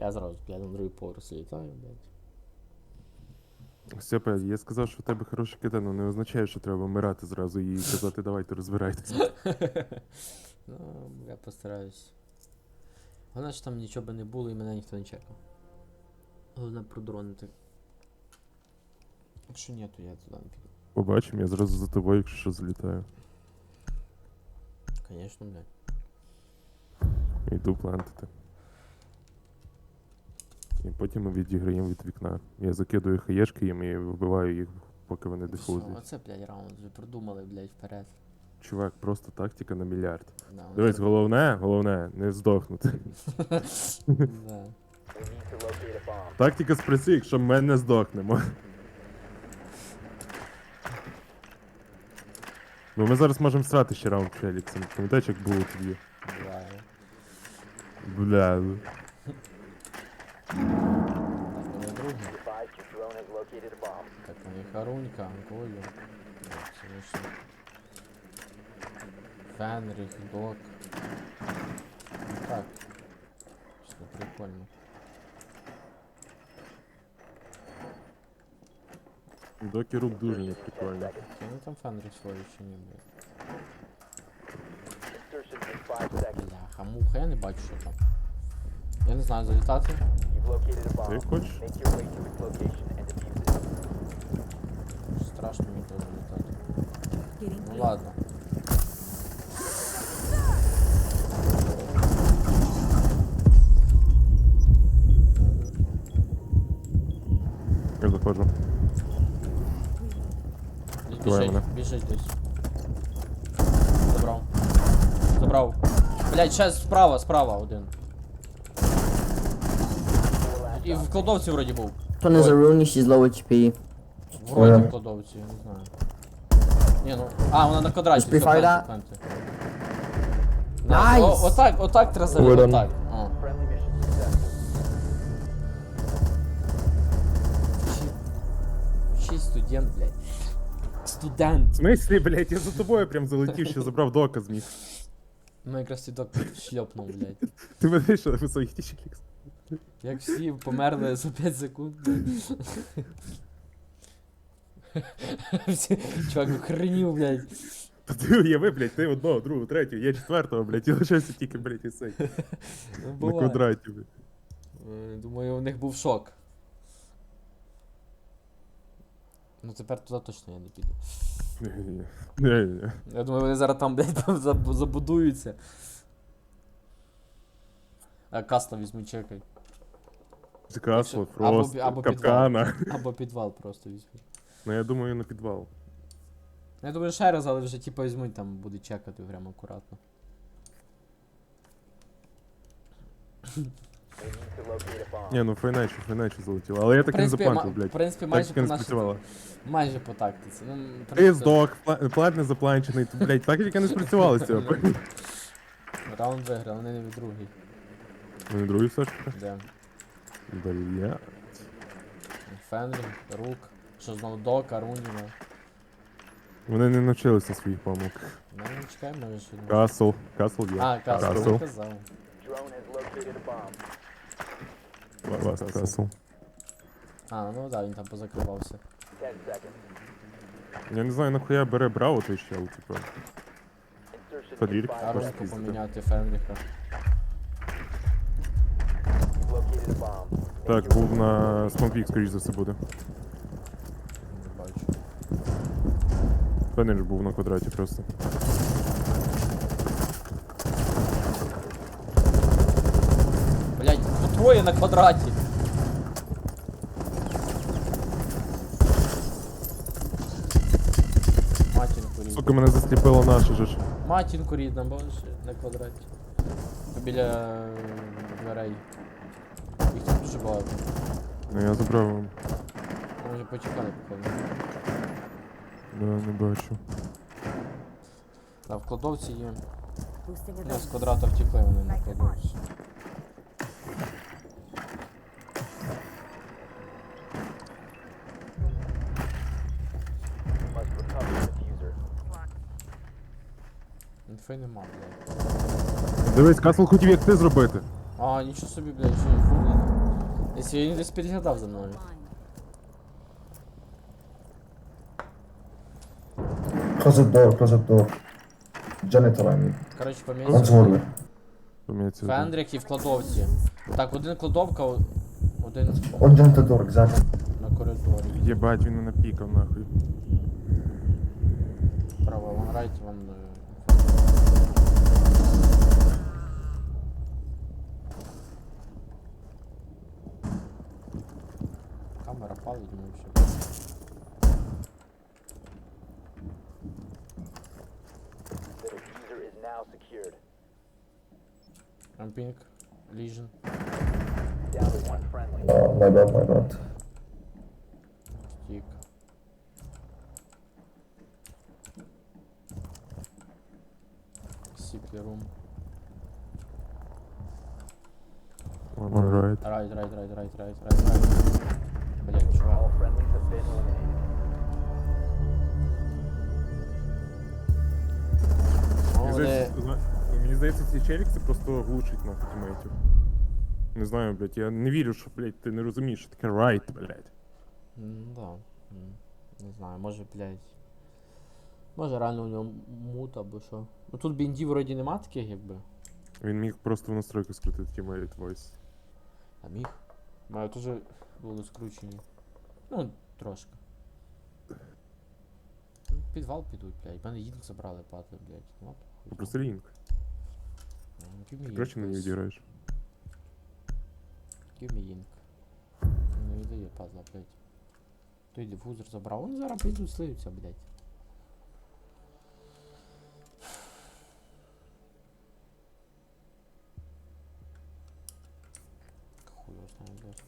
Я зразу, блядь, на другий поверх літаю, блядь. Степа, я сказав, що в тебе хороше кида, ну не означає, що треба вмирати зразу і казати, давайте розбирайтеся. Ну, я постараюсь. Головне, що там нічого би не було і мене ніхто не чекав. Головне продронити. Якщо ні, то я туди не піду. Побачимо, я зразу за тобою, якщо що залітаю. Звісно, блядь. Йду плантити. І потім ми відіграємо від вікна. Я закидую хаєшки їм і вбиваю їх, поки вони Все, оце, блядь, раунд вже придумали, блядь, вперед. Чувак, просто тактика на мільярд. Да, вони Дивись, головне, головне, не здохнути. Да. We need to locate a bomb. Тактика спрацює, якщо ми не здохнемо. Бо ми зараз можемо всрати ще раунд Феліксом. Пам'ятаєш, як було тоді? Буває. Бля. bomb. Так, вони Харунька, Анголю. Так, це лише. Фенріх, Док. Ну так. Що прикольно. Доки рук дуже неприкольно. Чи вони там Фенріх свої чи ні, блядь? Insertion in five seconds. Бляха, муха, я не бачу, що там. Я не знаю, залітати. You've located a bomb. Ти хочеш? Страшно мені теж залітати. Ну ладно. Я заходжу. Давай Біжить, мене. біжить десь. Забрав. Забрав. Блять, сейчас справа, справа один. І в кладовці вроді був. One is a Rooney, she's low HP. Вроді в кладовці, я не знаю. Ні, ну. А, вона на квадраті. Just все, pre-fire планти, that. планти. На, Nice! Отак, отак треба done. отак. О. Й студент, блядь. Студент. В смислі, блядь, я за тобою прям залетів, ще забрав доказ міг. Ну якраз і док шльопнув, блядь. Ти мене що, ви своїх тішелікс? Як всі померли за 5 секунд. блядь. Чувак охренів, блядь. Та ти уяви, блядь, ти одного, другого, третього, я четвертого, блядь, і лишився тільки, блядь, і цей. Ну, На буває. квадраті, блядь. Е, Думаю, у них був шок. Ну тепер туди точно я не піду. Ні-ні-ні. Ні-ні-ні. Я думаю, вони зараз там, блядь, там заб- забудуються. А каста візьму, чекай. Це Касло, Якщо- або Фрост, або підвал. капкана. Або підвал просто візьму. Ну я думаю, на підвал. Ну, Я думаю, ще раз, але вже типу візьмуть, там буде чекати прямо акуратно. We need to locate a bomb. Ні, ну файначу, файначу залетіло. Але я так і не принципі, ма- заплантив, В принципі, майже Тактика по не нашій спрацювала. майже по тактиці. Ну, в Ти принципі, здох, пла- плат не запланчений, то, блядь, тактика не спрацювала з цього. Раунд виграв, вони не від другий. Ну, другий все ж таки. Де? Бля. Фенрі, Рук, що знову Дока, Руніна. Вони не навчилися своїх помилок. Ну, не чекай, може не. Касл. Касл є. А, Касл, казав. Drone has located a bomb. Вас Касл. А, ну да, він там позакривався. 10 seconds. Я не знаю, нахуя бере Браво той чел, типу. Insertion. А Просто seconds. Пізда. поміняти Фенріха. Located a bomb. Так, був на Смоквік, скоріш за все буде. Не бачу. Фенер був на квадраті просто. Блять, ну троє на квадраті. Матінку рідна. Сука, мене засліпило наше же ж. Матінку рідна, бачиш, на квадраті. Біля е, дверей. Їх тут дуже багато. Ну я забрав. Може почекали, поки. Да, не бачу. Та в кладовці є. Ну, з квадрата втекли вони на кладовці. Інфи нема, блядь. Дивись, Касл хотів як ти зробити. А, нічого собі, блядь, що фурлина. Якщо він десь підглядав за мною. Close the door, close the door. Janitor, I mean. Коротше, more. Поміється. Фендрик і в кладовці. Так, один кладовка, о- один On janitor door, exactly. на коридорі. Єбать, він мене пікав нахуй. Право, вон райт, вон. Ramping, Legion. Down to one friendly. Oh, my bad, my bad. Sick room. One right. Right, right, right, right, right, right, right. Цей челік це просто глушить нахуй тімейтів. Не знаю, блядь, я не вірю, що, блядь, ти не розумієш, що таке right, блядь. М, Да. М, Не знаю, може, блядь. Може реально у нього мут або що. Ну тут біндів вроді нема таких, якби. Він міг просто в настройку скрутити тімейт voice. А міг. Маю теж були скручені. Ну, трошки. Ну, Підвал підуть, блядь. Мене їдок забрали, падли, блядь. Ну, от хуй Просто лінк. знає. Ну, give me Ти краще на ink, ній please. відіграєш. Give me ink. Не віддає пазла, блядь. Той дифузор забрав. Вони зараз прийдуть слився, блядь. Хуй його знає, блядь.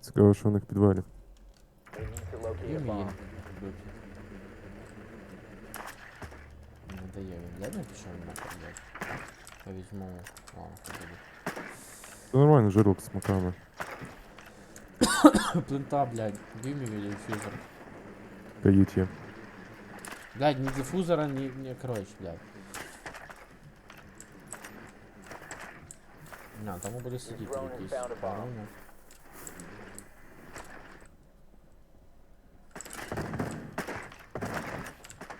Цікаво, що у них в підвалі. We need to locate Give a me bomb. ink. блядь. Не дає він, блядь, не пішов він нахуй, блядь. Я візьму. Ладно, хай буде. Це нормально, жирок з смаками. Плента, блядь. Give me your diffuser. Каїт є. Блядь, ни диффузора, ни, ни короче, блядь. На, тому буде сидіти drone has якийсь. found a bomb. правильно?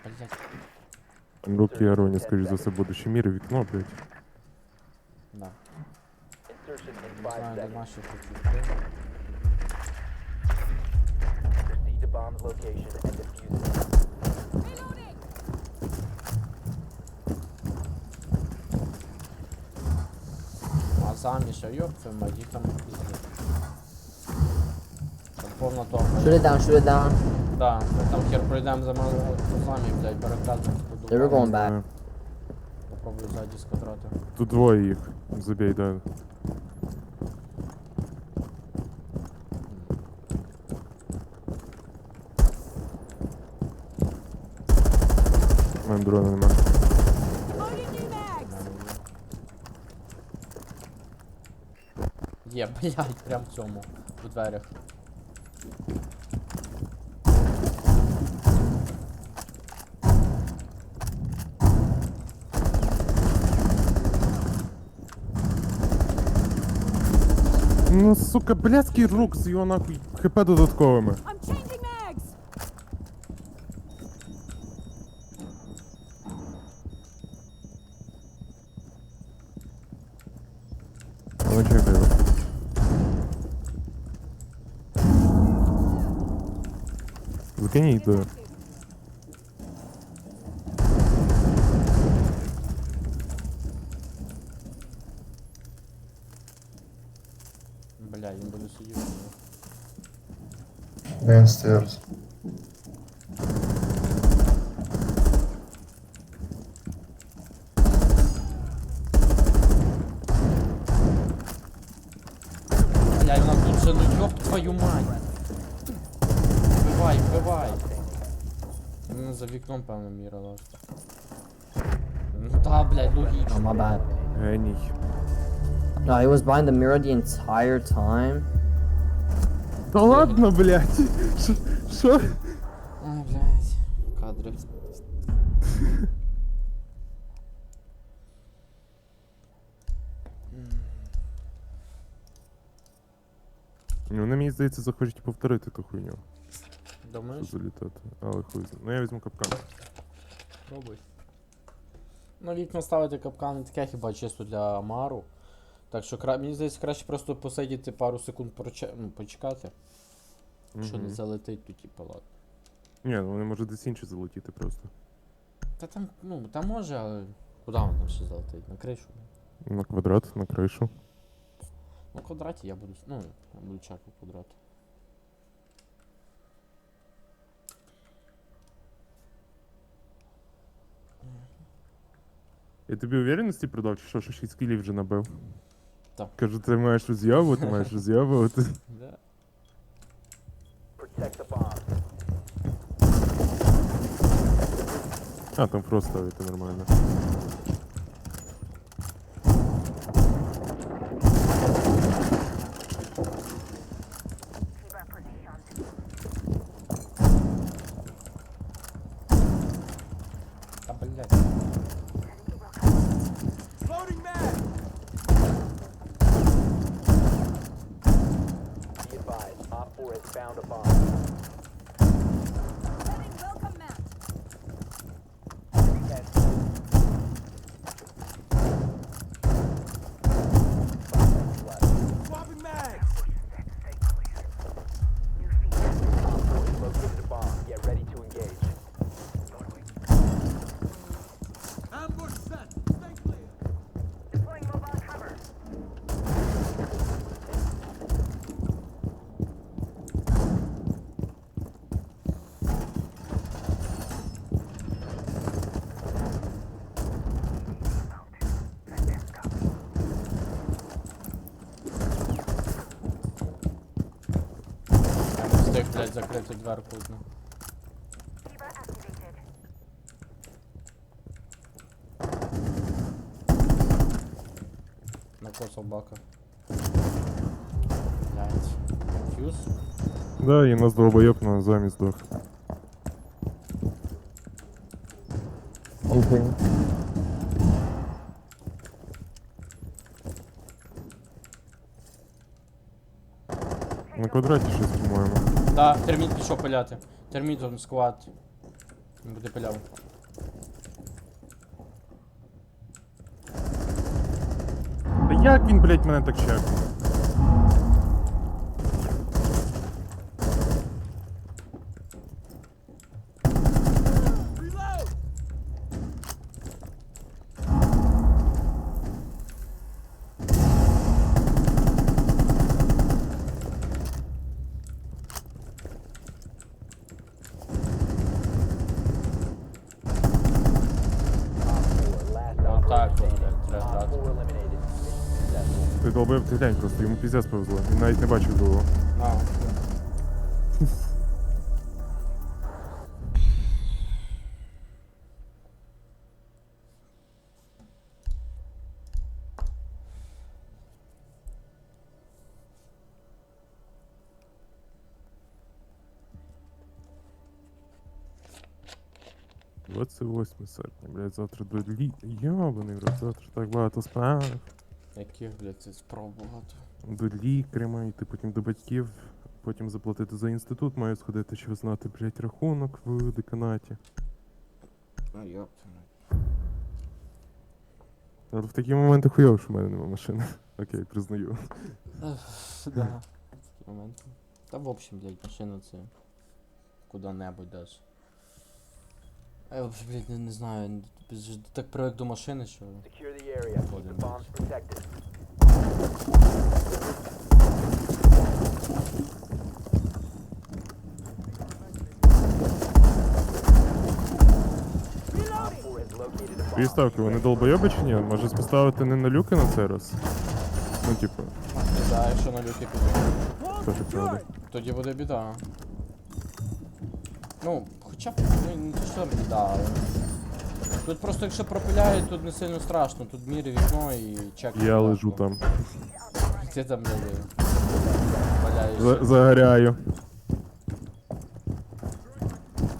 Блядь, Руки Ароні, скоріш за все, буде ще міри вікно, блядь. Наші такі. Proceed to bomb's location and defuse it. А самі що, ёб твою там пиздец. Там down, shoot it down. Да, ми там хер пройдемо за самі, блядь, перекладно. They were going back. Попробую ззаді сквадрати. Тут двоє їх. Забій, да. Дрона нема. Є, блядь, прям в цьому, у дверях. Ну, сука, блядський рук з його нахуй хп додатковими. коней, да. Бля, я буду сидеть. Downstairs. Бля, ему тут же ну твою мать. Вбивай, вбивай. Ну, за вікном, певно, міра ложка. Ну та, блядь, Oh, логічно. my bad. Геній. No, he was behind the mirror the entire time. Та ладно, блядь. Що? Що? Ай, блядь, кадри. Ну, Вони, мені здається, захочуть повторити ту хуйню, Думаєш? залітати. Але хуй знає. Ну я візьму капкан. Пробуй. Ну, вікна ставити капкани таке хіба чисто для Амару. Так що кра... мені здається, краще просто посидіти пару секунд пороче... ну, почекати. Що не Мгм. залетить, то типу ладно. Ні, ну вони може десь інші залетіти просто. Та там, ну, там може, але. Куди воно там ще залетить? На кришу. На квадрат, на кришу. В квадраті я буду. с- Ну, я буду чекати квадрат. Я тобі уверенності продав, чи що, що 6 кілів вже набив? Так. Кажу, ти маєш роз'явувати, маєш роз'явувати. Да. Protect the bomb. А, там просто ставити нормально. блядь, закрити дверку одну. Накосав бака. Блядь. Фьюз? Да, і нас долбойоб на замість здох. Open. На квадраті щось, по-моєму. Да, терміт пішов пиляти. Терміт он склад. Буде пиляв. Та як він, блять, мене так чекав? Successful. Ти глянь просто, йому піздець повезло. Він навіть не бачив другого. А. — 28 серпня, блядь, завтра до лі... Йобаний завтра так багато справ. Яких, блядь, це справ багато. До лікаря йти, потім до батьків, потім заплатити за інститут, маю сходити, щоб знати, блядь, рахунок в деканаті. Ну йопта. Але в такі моменти хуйово, що в мене нема машини. Окей, признаю. Да. Такі моменти. Та в общем, блядь, машина це куди-небудь даже. А я вообще, блядь, не, не знаю, так привик до машини, що. Secure the area. Keep the bombs protected. Op 4 has located a bomb. Приставки, вони долбойоби чи ні? Може поставити не на люки на цей раз? Ну, типу, Біда, якщо на люки піде. теж правда. Тоді буде біда. Ну, хоча б, ну, не те, що біда, але. Тут просто якщо пропиляють, тут не сильно страшно. Тут міри вікно і чек. Я лежу там. Ти там не валяєшся. За- Загоряю.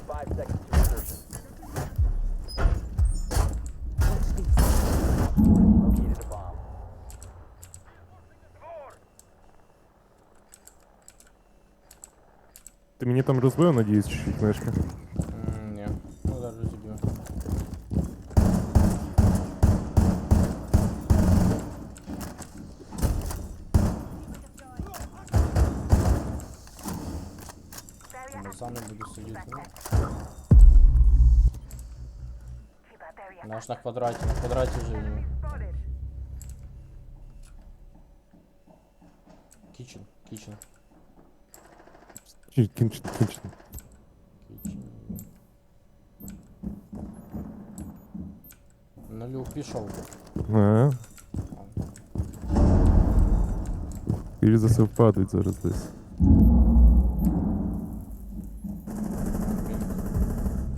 Five seconds to insertion. Located a bomb. мені там розбив, надіюсь, чуть-чуть книжка. на квадраті, на квадраті живі. Кічен, кічен, Чи кінч, кінч. кічен. Нулю пішов. А? Скоріше за все впадуть зараз десь.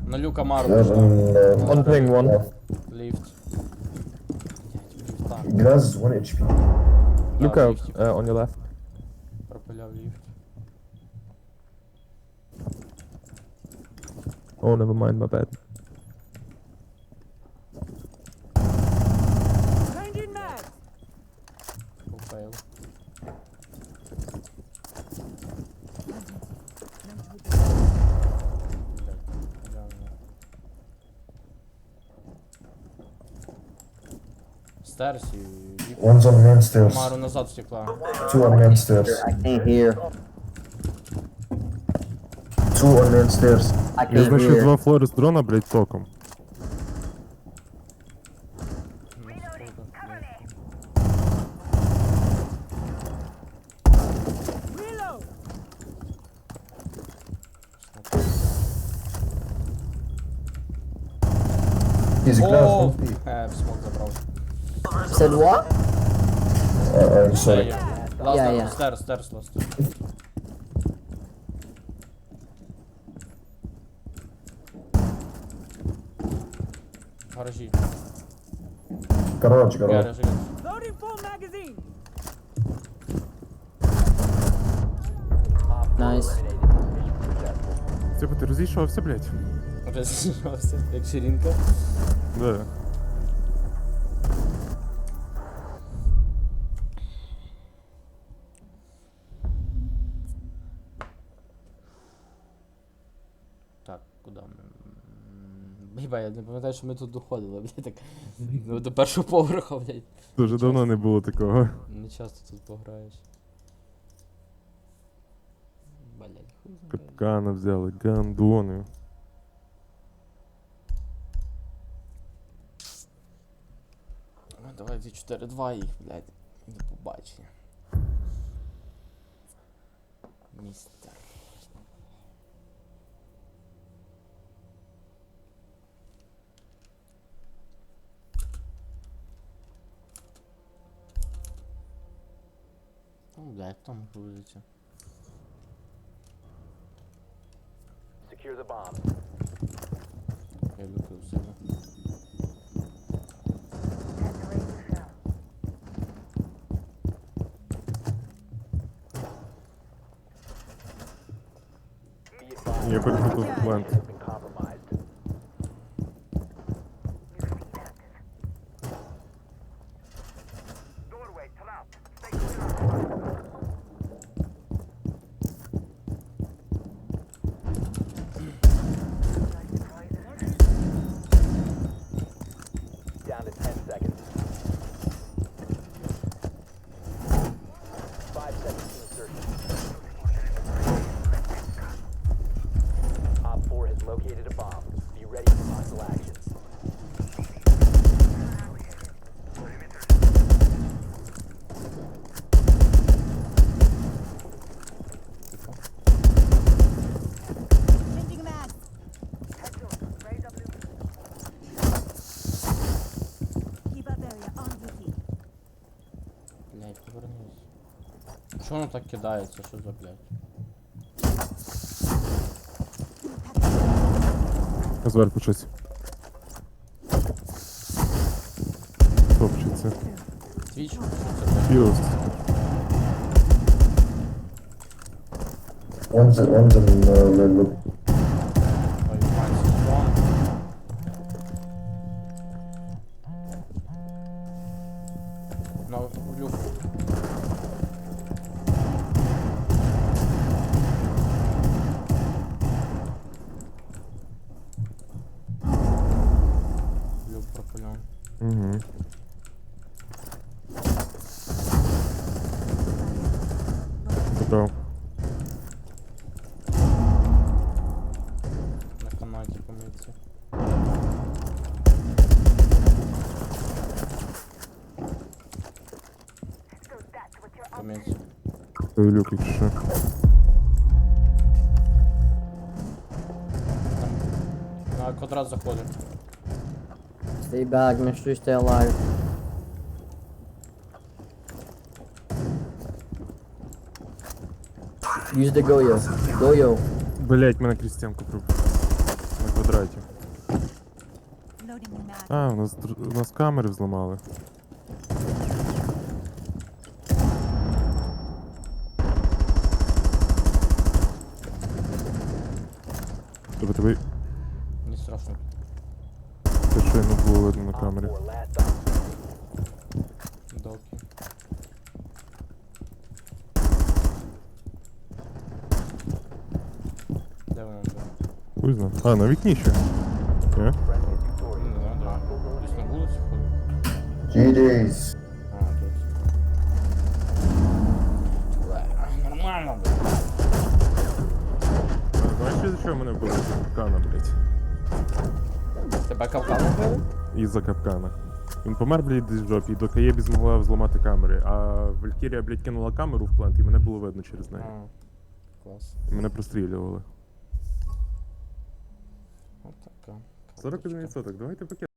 Нулю камару Yeah, пішов. um, uh, One Lift. Lift. Glass is 1 HP. Look out uh, on your left. Propeller. Oh, never mind, my bad. Стерсі, ліфт. One's on main stairs. Камару назад втекла. Two on main stairs. I can't hear. Two on main stairs. I Я can't знайшов hear. два флорес дрона, блядь, током. Ну, сука, блядь. Reload. Easy glass. О, don't be- е, в смок забрав. Said what? Uh, I'm sorry. Ласт, Yeah, yeah. стерс, стерс, ласт. Гаражі. Garage, garage. Гаражі. Loading full magazine. Nice. Типа, ти розійшовся, блядь? Розійшовся, як ширинка. Да. М, я не пам'ятаю, що ми тут доходили, блядь, так. Ну, до першого поверху, блядь. Дуже давно не було такого. Не часто тут пограєш. Блядь, хуй знає. Капкана взяли, гандони. Ну, давай 4-2 їх, блядь. До побачення. Містер. Ну да, там грузите. Secure the bomb. Я люблю себя. Я побегу в плант. так кидається? Що за блядь? Зверху щось. Топчеться. Твіч? Що це блядь? Фіус. One's, Той люк, якщо що. На квадрат заходить. Stay back, make sure you stay alive. Use the Goyo. Goyo. Блять, мене Крістіанко пробив. На квадраті. Loading new mag. А, у нас, др- у нас камери взламали. Тобто тебе Не страшно. те, що не було видно на Op камері. 4 last op. Доки. Де вона була? Хуй знає. А, на вікні ще. Ні? Friendly is Ну, victorious. да, да. Hostiles Десь на eliminated. вулиці ходить. GG's. Що мене вбили? За капкана, блядь. Тебе капканом вбили? Із-за капкана. Він помер, блядь, десь в жопі, і до Каєбі змогла взламати камери, а Валькірія, блядь, кинула камеру в плант, і мене було видно через неї. А, клас. І мене прострілювали. Отака. така. 41%, давайте пакет.